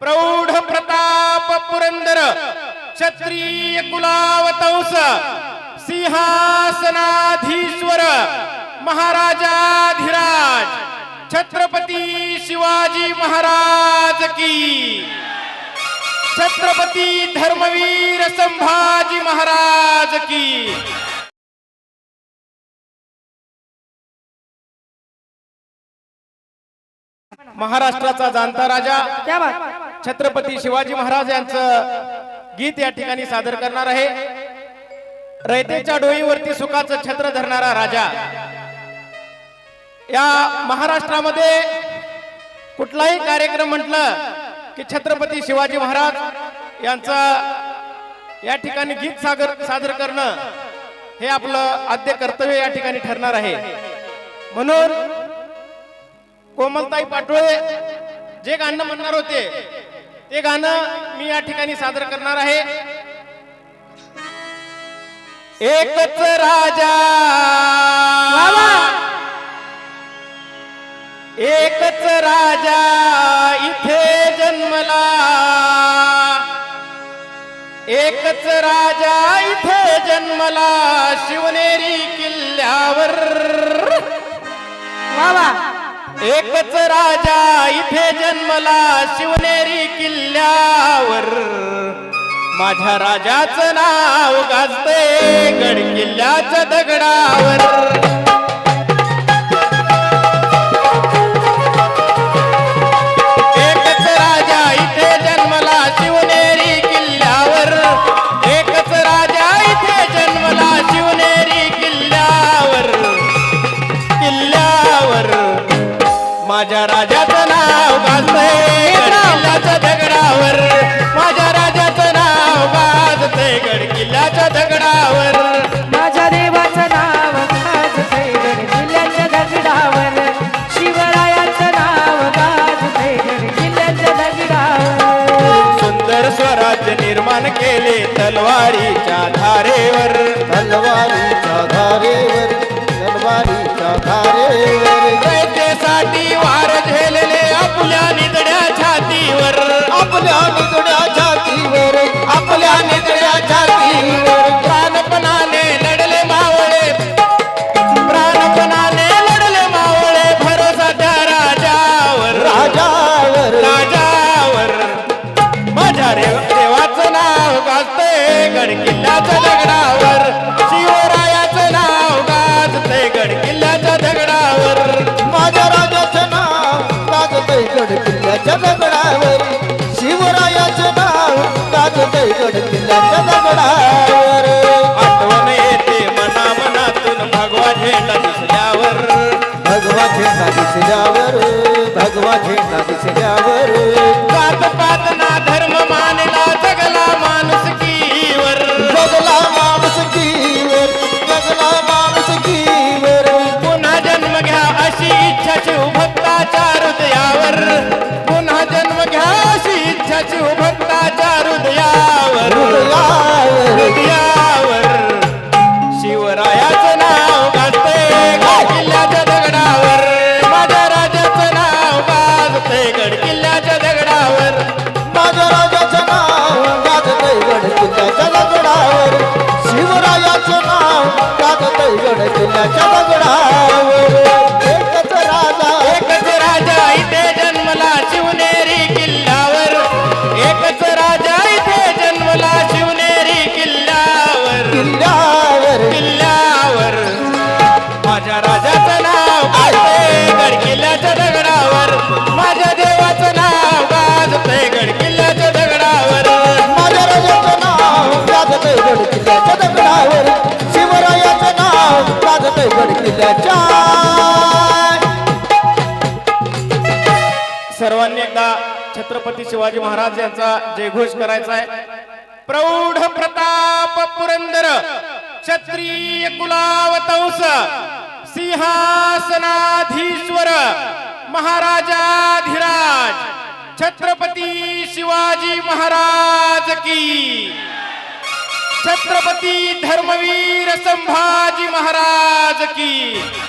प्रौढ प्रताप पुरंदर क्षत्रिय कुलावतंस सिंहासनाधीश्वर महाराजाधिराज छत्रपती शिवाजी महाराज की। छत्रपती धर्मवीर संभाजी महाराज की। महाराष्ट्राचा जाणता राजा। क्या बात? छत्रपती शिवाजी महाराज यांचं गीत या ठिकाणी सादर करणार आहे. रयतेच्या डोईवरती सुखाचं छत्र धरणारा राजा. या महाराष्ट्रामध्ये कुठलाही कार्यक्रम म्हटलं की छत्रपती शिवाजी महाराज यांचा या ठिकाणी गीत सागर सादर करणं हे आपलं आद्य कर्तव्य या ठिकाणी ठरणार आहे. म्हणून कोमलताई पाटोळे जे गाणं म्हणणार होते ते गाणं मी या ठिकाणी सादर करणार आहे. एकच राजा. एकच राजा इथे जन्मला. एकच राजा इथे जन्मला शिवनेरी किल्ल्यावर. वा एकच राजा इथे जन्मला शिवनेरी किल्ल्यावर. माझ्या राजाचं नाव गाजते गड किल्ल्याच्या दगडावर. माझ्या राजाचं नाव गाजतंय. गड किल्ल्याच्या दगडावर. माझ्या राजाचं नाव गाजतंय. गड किल्ल्याच्या दगडावर. माझ्या देवाचं नाव गाजतंय. गड किल्ल्याच्या दगडावर. शिवरायाचं नाव गाजतंय. गड किल्ल्याच्या दगडावर. सुंदर स्वराज्य निर्माण केले तलवारीच्या धारेवर. गाजते गड किल्ल्याच्या दगडावर. शिवरायाचं नाव गाजते गड किल्ल्याच्या दगडावर. माझ्या राजाचं नाव गाजतय गड किल्ल्याच्या दगडावर. शिवरायाचं नाव गाजतय गड किल्ल्याच्या दगडावर. आठवण येते मना मनातून भगवा झेंडा दिसल्यावर. भगवा झेंडा दिसल्यावर भगवा झेंडा दिसल्यावर. माझ्या राजाचं नाव गाजते गड किल्ल्याच्या दगडावर. माझ्या देवाचं नाव गाजते गड किल्ल्याच्या दगडावर. माझ्या राजाचं नाव गाजतय गड किल्ल्याच्या दगडावर. शिवरायाचं नाव गाजतय गड किल्ल्याच्या सर्वांनी एकदा छत्रपती शिवाजी महाराज यांचा जयघोष करायचा आहे. प्रौढ प्रताप पुरंदर क्षत्रिय कुलावतंस सिंहासनाधीश्वर महाराजाधिराज छत्रपती शिवाजी महाराज की। छत्रपती धर्मवीर संभाजी महाराज की।